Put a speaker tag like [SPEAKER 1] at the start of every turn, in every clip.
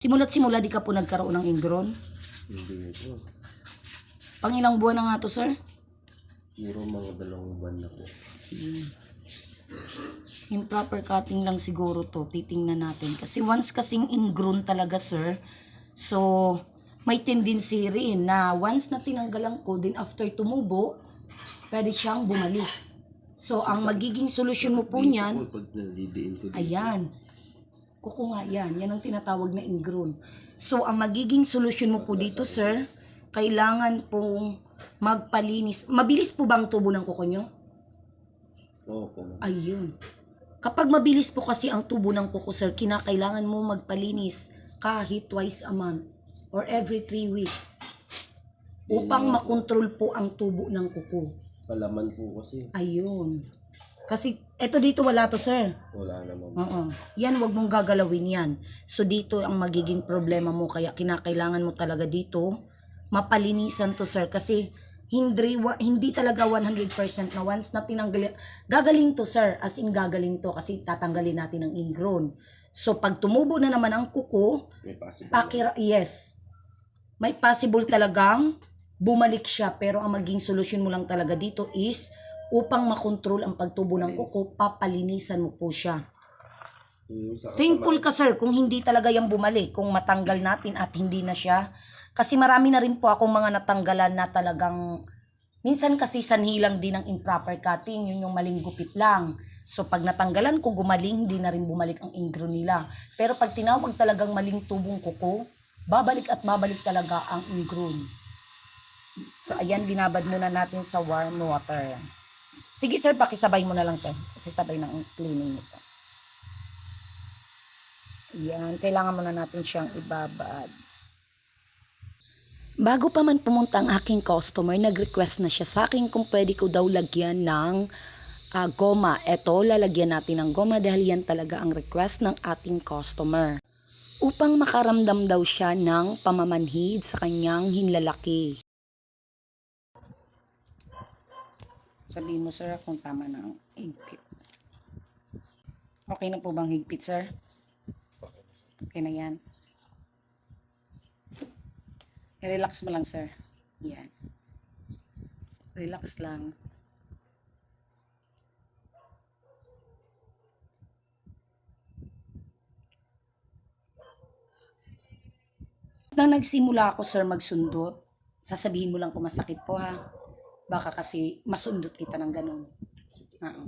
[SPEAKER 1] Simula't simula di ka po nagkaroon ng ingron.
[SPEAKER 2] Hindi po.
[SPEAKER 1] Pangilang buwan na nga to, sir?
[SPEAKER 2] Puro mga dalawang buwan na po.
[SPEAKER 1] Improper cutting lang siguro to. Titingnan natin. Kasi once kasing ingrown talaga, sir, so may tendency rin na once na tinanggalan ko, then after tumubo, pwede siyang bumalik. So, ang magiging solusyon mo po niyan. Ayan. Kuko nga yan. Yan ang tinatawag na ingrown. So, ang magiging solusyon mo po dito, sir, kailangan pong magpalinis. Mabilis po bang tubo ng kuko nyo?
[SPEAKER 2] Oo po. ma'am.
[SPEAKER 1] Ayun. Kapag mabilis po kasi ang tubo ng kuko, sir, kinakailangan mo magpalinis kahit twice a month or every three weeks upang makontrol po ang tubo ng kuko.
[SPEAKER 2] Palaman po kasi.
[SPEAKER 1] Ayun. Kasi, eto dito wala to, sir.
[SPEAKER 2] Wala naman.
[SPEAKER 1] Oo. Yan, wag mong gagalawin yan. So, dito ang magiging problema mo. Kaya kinakailangan mo talaga dito, mapalinisan to, sir. Kasi, hindi, wa- hindi talaga 100% na once na tinanggal, gagaling to, sir. As in, gagaling to. Kasi tatanggalin natin ang ingrown. So, pag tumubo na naman ang kuko,
[SPEAKER 2] May possible.
[SPEAKER 1] pakira, yes. May possible talagang bumalik siya. Pero ang maging solusyon mo lang talaga dito is, upang makontrol ang pagtubo ng kuko, papalinisan mo po siya.
[SPEAKER 2] Sa
[SPEAKER 1] Thankful ka sir kung hindi talaga yan bumalik, kung matanggal natin at hindi na siya. Kasi marami na rin po akong mga natanggalan na talagang, minsan kasi sanhi lang din ng improper cutting, yun yung maling gupit lang. So pag natanggalan ko gumaling, hindi na rin bumalik ang ingro nila. Pero pag tinawag talagang maling tubong kuko, babalik at babalik talaga ang ingro. So ayan, binabad muna natin sa warm water. Sige sir, pakisabay mo na lang sir. Kasi sabay ng cleaning nito. Yan, kailangan muna natin siyang ibabad. Bago pa man pumunta ang aking customer, nag-request na siya sa akin kung pwede ko daw lagyan ng ah, goma. Eto, lalagyan natin ng goma dahil yan talaga ang request ng ating customer. Upang makaramdam daw siya ng pamamanhid sa kanyang hinlalaki. Sabihin mo sir kung tama na ang higpit. Okay na po bang higpit sir? Okay na yan. Relax mo lang, sir. Yan. Relax lang. Nang nagsimula ako, sir, magsundot, sasabihin mo lang kung masakit po, ha? Baka kasi masundot kita ng ganun.
[SPEAKER 2] Ako.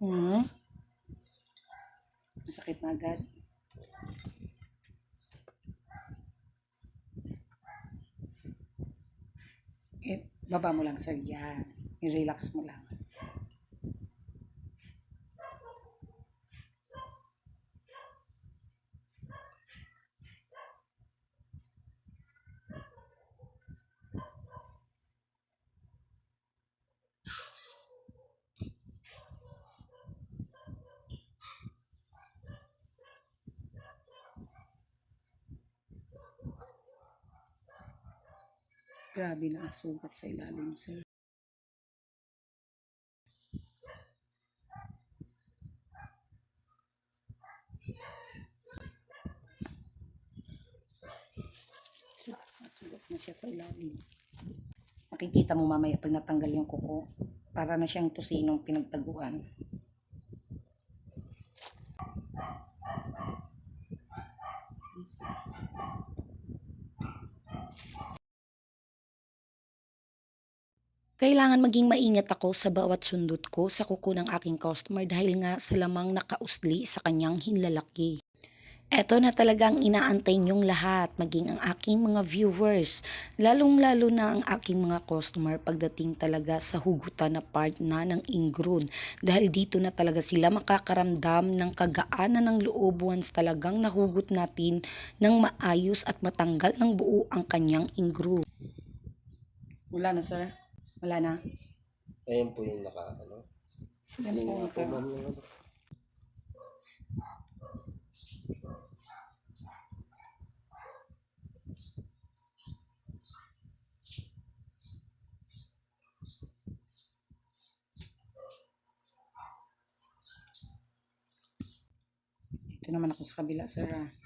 [SPEAKER 1] Hmm. Masakit na agad. Eh, baba mo lang, sir. Yan. I-relax mo lang. Grabe na ang sugat sa ilalim, sir. Sugat na siya sa ilalim. Makikita mo mamaya pag natanggal yung kuko. Para na siyang tusinong pinagtaguan. Kailangan maging maingat ako sa bawat sundot ko sa kuko ng aking customer dahil nga sa lamang nakausli sa kanyang hinlalaki. Eto na talagang inaantay niyong lahat, maging ang aking mga viewers, lalong-lalo na ang aking mga customer pagdating talaga sa hugutan na part na ng ingrown. Dahil dito na talaga sila makakaramdam ng kagaanan ng loob once talagang nahugot natin ng maayos at matanggal ng buo ang kanyang ingrown. Wala na sir? Wala na?
[SPEAKER 2] Ayun po yung naka, ano.
[SPEAKER 1] Yan po,
[SPEAKER 2] yung
[SPEAKER 1] ito naman ako sa kabila, sir. Ah.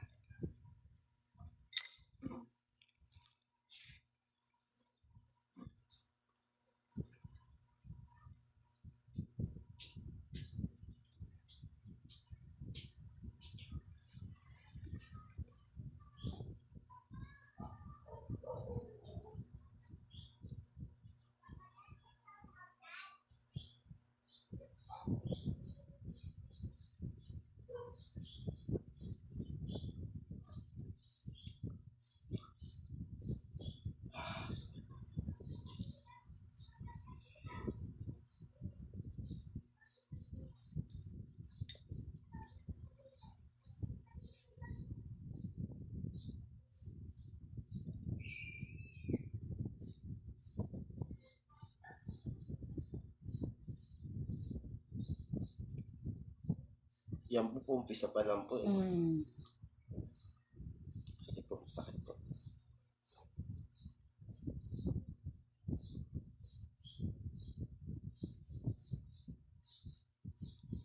[SPEAKER 2] Yan po umpisa pa lang po. Eh.
[SPEAKER 1] Mm.
[SPEAKER 2] Sakit po, sakit po.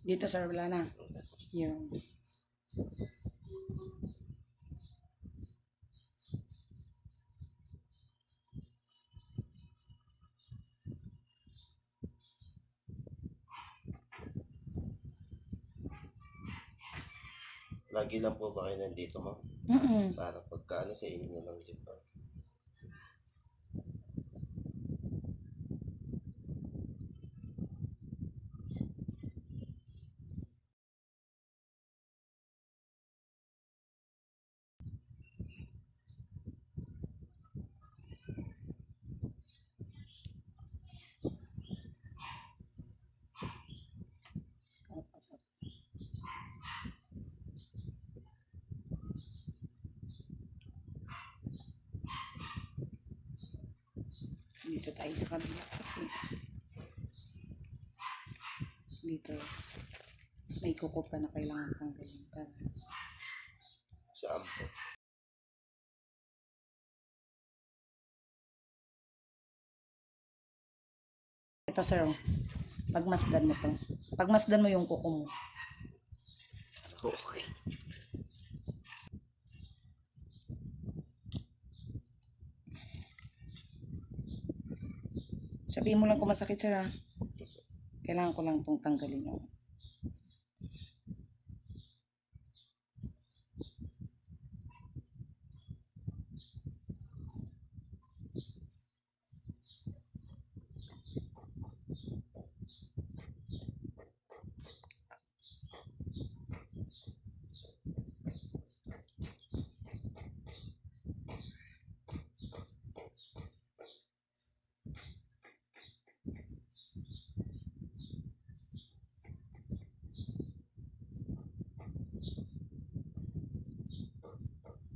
[SPEAKER 1] Dito, sir, wala na. Yun.
[SPEAKER 2] Lagi lang po ba kayo nandito, ma'am?
[SPEAKER 1] Mm-mm.
[SPEAKER 2] Para pagka ano sa inyo na lang din po.
[SPEAKER 1] Dito tayo sa kabila kasi dito may kuko pa na kailangan tanggalin para
[SPEAKER 2] Sa ampo.
[SPEAKER 1] ito sir oh. pagmasdan mo to pagmasdan mo yung kuko mo
[SPEAKER 2] Okay.
[SPEAKER 1] Sabihin mo lang kung masakit sir kailangan ko lang itong tanggalin yung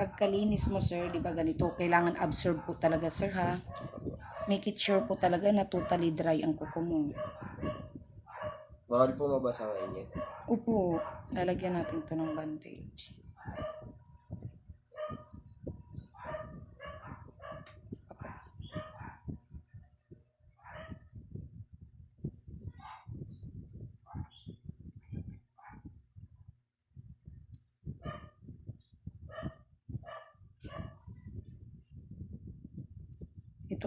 [SPEAKER 1] Pagkalinis mo, sir, di ba ganito? Kailangan absorb po talaga, sir, ha? Make it sure po talaga na totally dry ang kuko mo.
[SPEAKER 2] Bawal po mabasa ngayon.
[SPEAKER 1] Upo, lalagyan natin to ng bandage.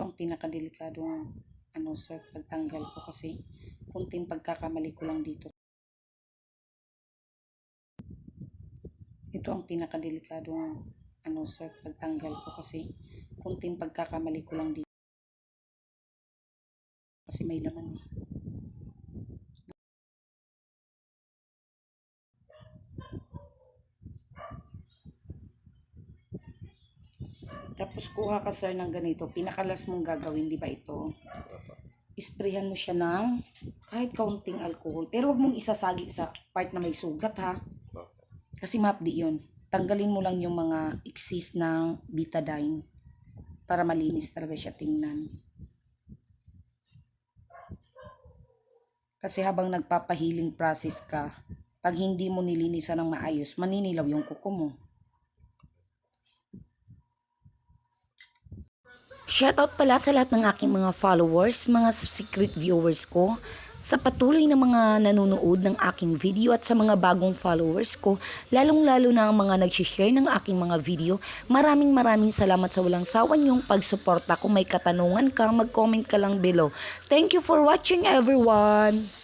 [SPEAKER 1] Ito ang pinakadelikadong ano sir, pagtanggal ko kasi kunting pagkakamali ko lang dito. Ito ang pinakadelikadong ano sir, pagtanggal ko kasi kunting pagkakamali ko lang dito. Kasi may laman eh. Tapos kuha ka sir ng ganito, pinakalas mong gagawin, di ba ito?
[SPEAKER 2] Opo.
[SPEAKER 1] Isprehan mo siya ng kahit kaunting alcohol. Pero wag mong isasagi sa part na may sugat ha. Kasi mapdi yun. Tanggalin mo lang yung mga exist ng betadine para malinis talaga siya tingnan. Kasi habang nagpapahealing process ka, pag hindi mo nilinisan ng maayos, maninilaw yung kuko mo. Shoutout pala sa lahat ng aking mga followers, mga secret viewers ko, sa patuloy na mga nanonood ng aking video at sa mga bagong followers ko, lalong-lalo na ang mga nag-share ng aking mga video. Maraming maraming salamat sa walang sawa niyong pagsuporta. Kung may katanungan ka, mag-comment ka lang below. Thank you for watching everyone!